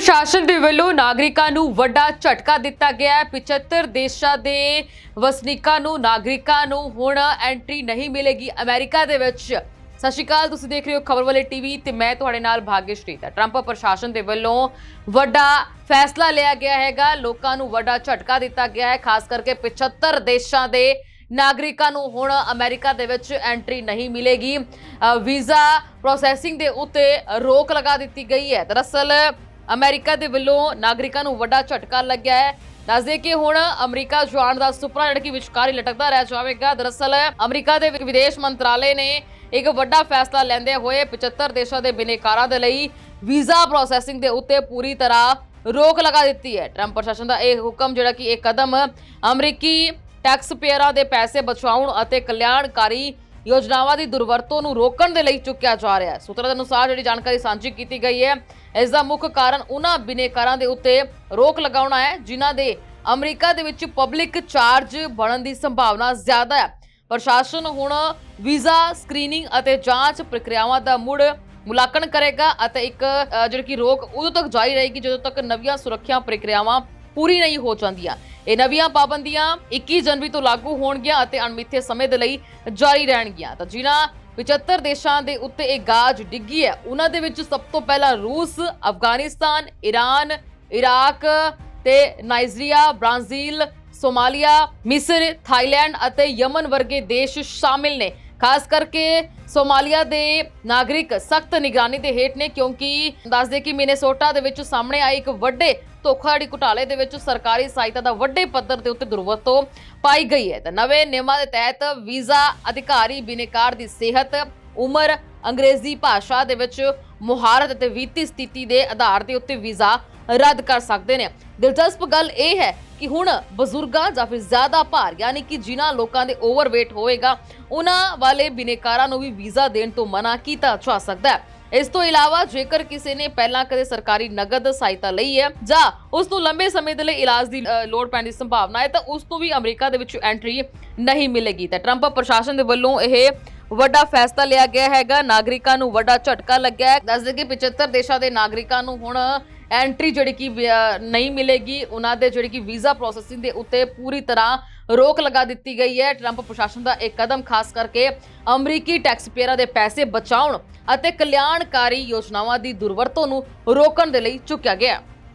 ਪ੍ਰਸ਼ਾਸਨ ਦੇ ਵੱਲੋਂ ਨਾਗਰਿਕਾਂ ਨੂੰ ਵੱਡਾ ਝਟਕਾ ਦਿੱਤਾ ਗਿਆ ਹੈ। 75 ਦੇਸ਼ਾਂ ਦੇ ਵਸਨੀਕਾਂ ਨੂੰ, ਨਾਗਰਿਕਾਂ ਨੂੰ ਹੁਣ ਐਂਟਰੀ ਨਹੀਂ ਮਿਲੇਗੀ ਅਮਰੀਕਾ ਦੇ ਵਿੱਚ। ਸਤਿ ਸ਼੍ਰੀ ਅਕਾਲ, ਤੁਸੀਂ ਦੇਖ ਰਹੇ ਹੋ ਖਬਰ ਵਾਲੇ ਟੀਵੀ ਤੇ ਮੈਂ ਤੁਹਾਡੇ ਨਾਲ ਭਾਗਿਆਸ਼੍ਰੀਤ ਹਾਂ ਟਰੰਪ ਪ੍ਰਸ਼ਾਸਨ ਦੇ ਵੱਲੋਂ ਵੱਡਾ ਫੈਸਲਾ ਲਿਆ ਗਿਆ ਹੈਗਾ। ਲੋਕਾਂ ਨੂੰ ਵੱਡਾ ਝਟਕਾ ਦਿੱਤਾ ਗਿਆ ਹੈ। ਖਾਸ ਕਰਕੇ 75 ਦੇਸ਼ਾਂ ਦੇ ਨਾਗਰਿਕਾਂ ਨੂੰ ਹੁਣ ਅਮਰੀਕਾ ਦੇ ਵਿੱਚ ਐਂਟਰੀ ਨਹੀਂ ਮਿਲੇਗੀ। ਵੀਜ਼ਾ ਪ੍ਰੋਸੈਸਿੰਗ ਦੇ ਉੱਤੇ ਰੋਕ ਲਗਾ ਦਿੱਤੀ ਗਈ ਹੈ। ਦਰਅਸਲ ਅਮਰੀਕਾ ਦੇ ਵੱਲੋਂ ਨਾਗਰਿਕਾਂ ਨੂੰ ਵੱਡਾ ਝਟਕਾ ਲੱਗਿਆ ਹੈ। ਦੱਸਦੇ ਕਿ ਹੁਣ ਅਮਰੀਕਾ ਜਾਣ ਦਾ ਸੁਪਨਾ ਜਿਹੜਾ ਕਿ ਵਿਚਕਾਰ ਹੀ ਲਟਕਦਾ ਰਹਿ ਜਾਵੇਗਾ। ਦਰਅਸਲ ਅਮਰੀਕਾ ਦੇ ਵਿਦੇਸ਼ ਮੰਤਰਾਲੇ ਨੇ ਇੱਕ ਵੱਡਾ ਫੈਸਲਾ ਲੈਂਦੇ ਹੋਏ 75 ਦੇਸ਼ਾਂ ਦੇ ਬਿਨੇਕਾਰਾਂ ਦੇ ਲਈ ਵੀਜ਼ਾ ਪ੍ਰੋਸੈਸਿੰਗ ਦੇ ਉੱਤੇ ਪੂਰੀ ਤਰ੍ਹਾਂ ਰੋਕ ਲਗਾ ਦਿੱਤੀ ਹੈ। ਟਰੰਪ ਪ੍ਰਸ਼ਾਸਨ ਦਾ ਇਹ ਹੁਕਮ ਜਿਹੜਾ ਕਿ ਇਹ ਕਦਮ ਅਮਰੀਕੀ ਟੈਕਸ ਪੇਅਰਾਂ ਦੇ ਪੈਸੇ ਬਚਾਉਣ ਅਤੇ ਕਲਿਆਣਕਾਰੀ ਯੋਜਨਾਵਾਂ ਦੀ ਦੁਰਵਰਤੋਂ ਨੂੰ ਰੋਕਣ ਦੇ ਲਈ ਚੁੱਕਿਆ ਜਾ ਰਿਹਾ ਹੈ। ਸੂਤਰਾਂ ਦੇ ਅਨੁਸਾਰ ਜਿਹੜੀ ਜਾਣਕਾਰੀ ਸਾਂਝੀ ਕੀਤੀ ਗਈ ਹੈ, ਇਸ ਦਾ ਮੁੱਖ ਕਾਰਨ ਉਹਨਾਂ ਬਿਨੇਕਾਰਾਂ ਦੇ ਉੱਤੇ ਰੋਕ ਲਗਾਉਣਾ ਹੈ, ਜਿਨ੍ਹਾਂ ਦੇ ਅਮਰੀਕਾ ਦੇ ਵਿੱਚ ਪਬਲਿਕ ਚਾਰਜ ਬਣਨ ਦੀ ਸੰਭਾਵਨਾ ਜ਼ਿਆਦਾ ਹੈ। ਪ੍ਰਸ਼ਾਸਨ ਹੁਣ ਵੀਜ਼ਾ, ਸਕਰੀਨਿੰਗ ਅਤੇ ਜਾਂਚ ਪ੍ਰਕਿਰਿਆਵਾਂ ਦਾ ਮੁੜ ਮੁਲਾਂਕਣ ਕਰੇਗਾ ਅਤੇ ਇੱਕ ਜਿਹੜੀ ਕਿ ਰੋਕ ਉਦੋਂ ਤੱਕ ਜਾਰੀ ਰਹੇਗੀ ਜਦੋਂ ਤੱਕ ਨਵੀਆਂ ਸੁਰੱਖਿਆ ਪ੍ਰਕਿਰਿਆਵਾਂ ਪੂਰੀ ਨਹੀਂ ਹੋ ਜਾਂਦੀਆਂ। ਇਹ ਨਵੀਆਂ ਪਾਬੰਦੀਆਂ 21 ਜਨਵਰੀ ਤੋਂ ਲਾਗੂ ਹੋਣਗੀਆਂ ਅਤੇ ਅਣਮਿੱਥੇ ਸਮੇਂ ਦੇ ਲਈ ਜਾਰੀ ਰਹਿਣਗੀਆਂ। ਤਾਂ ਜਿਨ੍ਹਾਂ 75 ਦੇਸ਼ਾਂ ਦੇ ਉੱਤੇ ਇਹ ਗਾਜ ਡਿੱਗੀ ਹੈ, ਉਹਨਾਂ ਦੇ ਵਿੱਚ ਸਭ ਤੋਂ ਪਹਿਲਾਂ ਰੂਸ, ਅਫਗਾਨਿਸਤਾਨ ਈਰਾਨ ਇਰਾਕ ਤੇ ਨਾਈਜੀਰੀਆ, ਬ੍ਰਾਜ਼ੀਲ, ਸੋਮਾਲੀਆ, ਮਿਸਰ, ਥਾਈਲੈਂਡ ਅਤੇ ਯਮਨ ਵਰਗੇ ਦੇਸ਼ ਸ਼ਾਮਿਲ ਨੇ। ਖਾਸ ਕਰਕੇ ਸੋਮਾਲੀਆ ਦੇ ਨਾਗਰਿਕ ਸਖਤ ਨਿਗਰਾਨੀ ਦੇ ਹੇਠ ਨੇ, ਕਿਉਂਕਿ ਦੱਸਦੇ ਕਿ ਮਿਨੇਸੋਟਾ ਦੇ ਵਿੱਚ ਸਾਹਮਣੇ ਆਏ ਇੱਕ ਵੱਡੇ ਧੋਖਾਧੜੀ ਘੁਟਾਲੇ ਦੇ ਵਿੱਚ ਸਰਕਾਰੀ ਸਹਾਇਤਾ ਦਾ ਵੱਡੇ ਪੱਧਰ ਦੇ ਉੱਤੇ ਦੁਰਵਰਤੋਂ ਪਾਈ ਗਈ ਹੈ। ਤਾਂ ਨਵੇਂ ਨਿਯਮਾਂ ਦੇ ਤਹਿਤ ਵੀਜ਼ਾ ਅਧਿਕਾਰੀ ਬਿਨੇਕਾਰ ਦੀ ਸਿਹਤ, ਉਮਰ, ਅੰਗਰੇਜ਼ੀ ਭਾਸ਼ਾ ਦੇ ਵਿੱਚ ਮੁਹਾਰਤ ਅਤੇ ਵਿੱਤੀ ਸਥਿਤੀ ਦੇ ਆਧਾਰ ਦੇ ਉੱਤੇ ਵੀਜ਼ਾ ਰੱਦ ਕਰ ਸਕਦੇ ਨੇ। ਦਿਲਚਸਪ ਗੱਲ ਇਹ ਹੈ ਕਿ ਹੁਣ ਬਜ਼ੁਰਗਾਂ ਜਾਂ ਫਿਰ ਜ਼ਿਆਦਾ ਭਾਰ, ਯਾਨੀ ਕਿ ਜਿਨ੍ਹਾਂ ਲੋਕਾਂ ਦੇ ਓਵਰਵੇਟ ਹੋਏਗਾ, ਉਹਨਾਂ ਵਾਲੇ ਬਿਨੇਕਾਰਾਂ ਨੂੰ ਵੀ ਵੀਜ਼ਾ ਦੇਣ ਤੋਂ ਮਨਾ ਕੀਤਾ ਜਾ ਸਕਦਾ ਹੈ। ਇਸ ਤੋਂ ਇਲਾਵਾ ਜੇਕਰ ਕਿਸੇ ਨੇ ਪਹਿਲਾਂ ਕਦੇ ਸਰਕਾਰੀ ਨਗਦ ਸਹਾਇਤਾ ਲਈ ਹੈ ਜਾਂ ਉਸ ਨੂੰ ਲੰਬੇ ਸਮੇਂ ਦੇ ਲਈ ਇਲਾਜ ਦੀ ਲੋੜ ਪੈਣ ਦੀ ਸੰਭਾਵਨਾ ਹੈ, ਤਾਂ ਉਸ ਨੂੰ ਵੀ ਅਮਰੀਕਾ ਦੇ ਵਿੱਚ ਐਂਟਰੀ ਨਹੀਂ ਮਿਲੇਗੀ। ਤਾਂ ਟਰੰਪ ਪ੍ਰਸ਼ਾਸਨ ਦੇ ਵੱਲੋਂ ਇਹ ਵੱਡਾ ਫੈਸਲਾ ਲਿਆ ਗਿਆ ਹੈਗਾ। ਨਾਗਰਿਕਾਂ ਨੂੰ ਵੱਡਾ ਝਟਕਾ ਲੱਗਿਆ ਹੈ। ਦੱਸਦੇ ਕਿ 75 ਦੇਸ਼ਾਂ ਦੇ ਨਾਗਰਿਕਾਂ ਨੂੰ ਹੁਣ ਐਂਟਰੀ ਜਿਹੜੀ ਕਿ ਨਹੀਂ ਮਿਲੇਗੀ, ਉਹਨਾਂ ਦੇ ਜਿਹੜੀ ਕਿ ਵੀਜ਼ਾ ਪ੍ਰੋਸੈਸਿੰਗ ਦੇ ਉੱਤੇ ਪੂਰੀ ਤਰ੍ਹਾਂ ਰੋਕ ਲਗਾ ਦਿੱਤੀ ਗਈ ਹੈ। ਟਰੰਪ ਪ੍ਰਸ਼ਾਸਨ ਦਾ ਇਹ ਕਦਮ, ਖਾਸ ਕਰਕੇ ਅਮਰੀਕੀ ਟੈਕਸ ਪੇਅਰਾਂ ਦੇ ਪੈਸੇ ਬਚਾਉਣ ਅਤੇ ਕਲਿਆਣਕਾਰੀ ਯੋਜਨਾਵਾਂ ਦੀ ਦੁਰਵਰਤੋਂ ਨੂੰ ਰੋਕਣ ਦੇ ਲਈ ਚੁੱਕਿਆ ਗਿਆ।